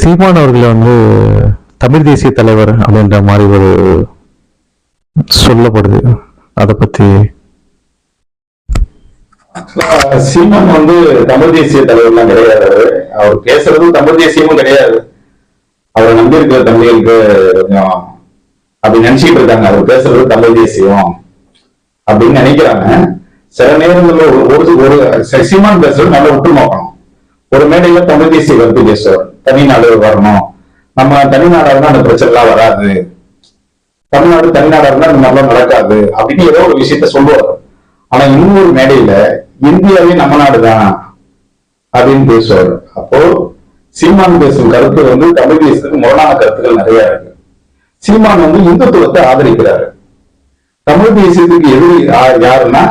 சீமான் அவர்களை வந்து தமிழ் தேசிய தலைவர் அப்படின்ற மாதிரி ஒரு சொல்லப்படுது. அதை பத்தி சீமான் வந்து தமிழ் தேசிய தலைவர்லாம் கிடையாது. அவர் பேசுறதும் தமிழ் தேசியமும் கிடையாது. அவரை நம்பி இருக்கிற தமிழர்களுக்கு கொஞ்சம் அப்படி நினைச்சிட்டு இருக்காங்க. அவர் பேசுறது தமிழ் தேசியம் அப்படின்னு நினைக்கிறாங்க. சில நேரங்கள்ல ஒரு ஒரு சீமான் பேசுறது நல்லா உற்று நோக்கணும் ஒரு மேடையில தமிழ் தேசிய கருத்து பேசுவார். தனிநாடு வரணும். நம்ம தனிநாடா இருந்தா அந்த பிரச்சனை எல்லாம் வராது. தமிழ்நாடு தனிநாடா இருந்தா இந்த மாதிரிலாம் நடக்காது அப்படின்னு ஏதோ ஒரு விஷயத்த சொல்லுவார் ஆனா இன்னொரு மேடையில இந்தியாவே நம்ம நாடுதான் அப்படின்னு பேசுவார். அப்போ சீமான் பேசும் கருத்து வந்து தமிழ் தேசத்துக்கு முரணான கருத்துக்கள் நிறைய இருக்கு. சீமான் வந்து இந்துத்துவத்தை ஆதரிக்கிறாரு. தமிழ் தேசியத்துக்கு எதிரி யாருன்னா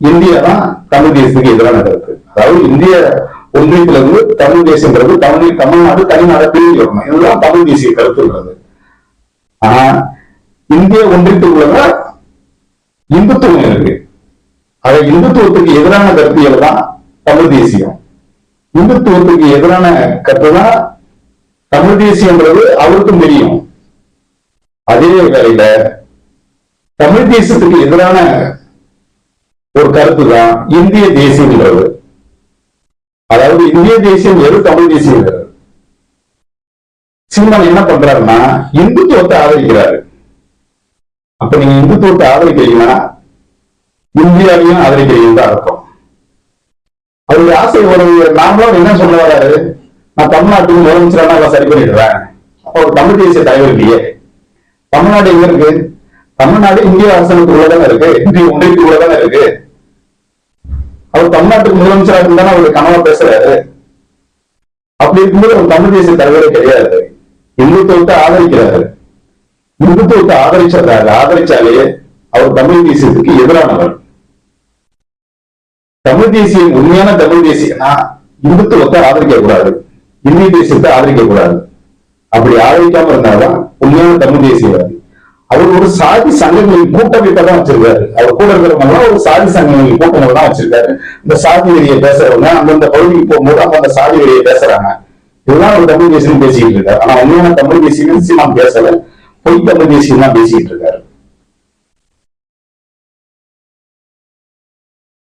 இந்தியா தான் தமிழ் தேசத்துக்கு எதிரான கருத்து. அதாவது இந்திய ஒன்றியத்துல இருந்து தமிழ் தேசியங்கிறது தமிழ் தமிழ்நாடு தனிநாடு பிரிஞ்சு வரணும். இதுதான் தமிழ் தேசிய கருத்துன்றது ஆனா இந்திய ஒன்றியத்துக்குள்ள இந்துத்துவம் இருக்கு. அது இந்துத்துவத்துக்கு எதிரான கருத்தியல் தான் தமிழ் தேசியம். இந்துத்துவத்துக்கு எதிரான கருத்து தான் தமிழ் தேசியம்ன்றது அவருக்கும் தெரியும். அதே வேளையில தமிழ் தேசத்துக்கு எதிரான ஒரு கருத்து தான் இந்திய தேசியம்ன்றது. அதாவது இந்திய தேசியம் வெறும் தமிழ் தேசியம் சீமான் என்ன பண்றாருன்னா இந்துத்துவத்தை ஆதரிக்கிறாரு. அப்ப நீங்க இந்துத்துவத்தை ஆதரிக்கிறீங்கன்னா இந்தியாவையும் ஆதரிக்கிறீங்கன்னு தான் அர்த்தம். அவருடைய ஆசை ஒரு நாமளும் என்ன சொல்ல வராரு? நான் தமிழ்நாட்டுக்கு முதலமைச்சரான நான் சரி பண்ணிடுறேன். அப்போ ஒரு தமிழ் தேசிய தலைவர் இல்லையே. தமிழ்நாடு எங்க இருக்கு? தமிழ்நாடு இந்திய அரசாங்கத்துக்கு இருக்கு. இந்திய ஒன்றியத்துக்கு இருக்கு. அவர் தமிழ்நாட்டுக்கு முதலமைச்சரா இருந்தாலும் அவருடைய கனவா பேசுறாரு. அப்படி இருக்கும்போது அவர் தமிழ் தேசிய தலைவரே கிடையாது. இந்துத்துவத்தை ஆதரிக்கிறாரு. இந்துத்துவத்தை ஆதரிச்சாரு ஆதரிச்சாலே அவர் தமிழ் தேசியத்துக்கு எதிரானவர். தமிழ் தேசியம் உண்மையான தமிழ் தேசியம்னா இந்துத்துவத்தை ஆதரிக்க கூடாது. இந்திய தேசியத்தை ஆதரிக்க கூடாது. அப்படி ஆதரிக்காம இருந்தால்தான் உண்மையான தமிழ் தேசியவாதி. அவர் ஒரு சாதி சங்கங்களின் கூட்டமைப்பை தான் வச்சிருக்காரு. அவர் கூட இருக்கிறவங்க ஒரு சாதி சங்கங்களின் கூட்டங்கள் தான் வச்சிருக்காரு. இந்த சாதி வெறியை பேசுறவங்க அந்தந்த பகுதிக்கு போகும்போது அவங்க அந்த சாதி வெறியை பேசுறாங்க. இதுதான் ஒரு தமிழ் தேசியம் பேசிக்கிட்டு இருக்காரு. ஆனா உண்மையான தமிழ் தேசியம் சீமான் பேசல. பொய் தமிழ் தேசியம் தான் பேசிக்கிட்டு இருக்காரு.